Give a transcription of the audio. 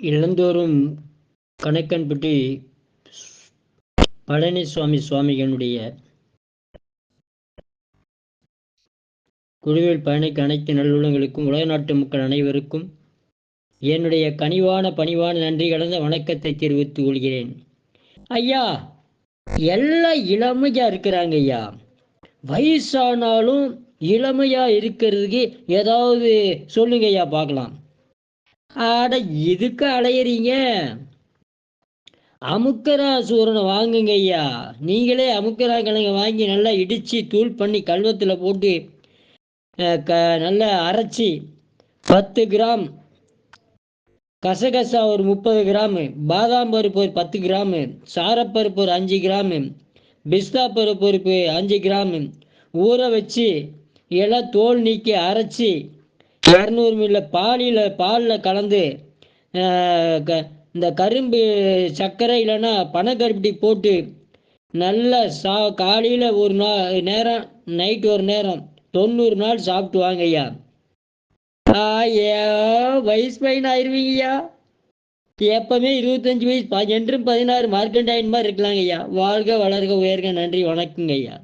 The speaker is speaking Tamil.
இளந்தோறும் கணக்கன்பட்டி பழனிசுவாமி சுவாமிகளுடைய குழுவில் பயணிக்க அனைத்து நல்லுள்ளங்களுக்கும் உலக நாட்டு மக்கள் அனைவருக்கும் என்னுடைய கனிவான பணிவான நன்றி கலந்த வணக்கத்தை தெரிவித்துக் கொள்கிறேன். ஐயா எல்லாம் இளமையா இருக்கிறாங்க ஐயா. வயசானாலும் இளமையா இருக்கிறதுக்கு ஏதாவது சொல்லுங்க ஐயா பார்க்கலாம். ஆட இதுக்கு அலையறீங்க? அமுக்கராசூரனை வாங்குங்க ஐயா. நீங்களே அமுக்கரா கிழங்க வாங்கி நல்லா இடித்து தூள் பண்ணி கல்வத்தில் போட்டு க நல்லா அரைச்சி பத்து கிராம் கசகசா ஒரு முப்பது கிராமு பாதாம் பருப்பு ஒரு பத்து கிராமு சாரப்பருப்பு ஒரு அஞ்சு கிராமு பிஸ்தா பருப்பு ஒரு அஞ்சு கிராமு ஊற வச்சு எல்லாம் தோல் நீக்கி அரைச்சி இரநூறு மில்ல பாலில் பாலில் கலந்து க- இந்த கரும்பு சர்க்கரை இல்லைன்னா பனக்கருப்பட்டி போட்டு நல்ல சா காலையில் ஒரு நா நேரம் நைட் ஒரு நேரம் தொண்ணூறு நாள் சாப்பிட்டு வாங்க ஐயா. வயசு பையன் ஆயிருவீங்கய்யா எப்பவுமே இருபத்தஞ்சு வயசு என்றும் பதினாறு மார்க்கண்டாயின் மாதிரி இருக்கலாங்க ஐயா. வாழ்க வளர்க உயர்க நன்றி வணக்கங்க ஐயா.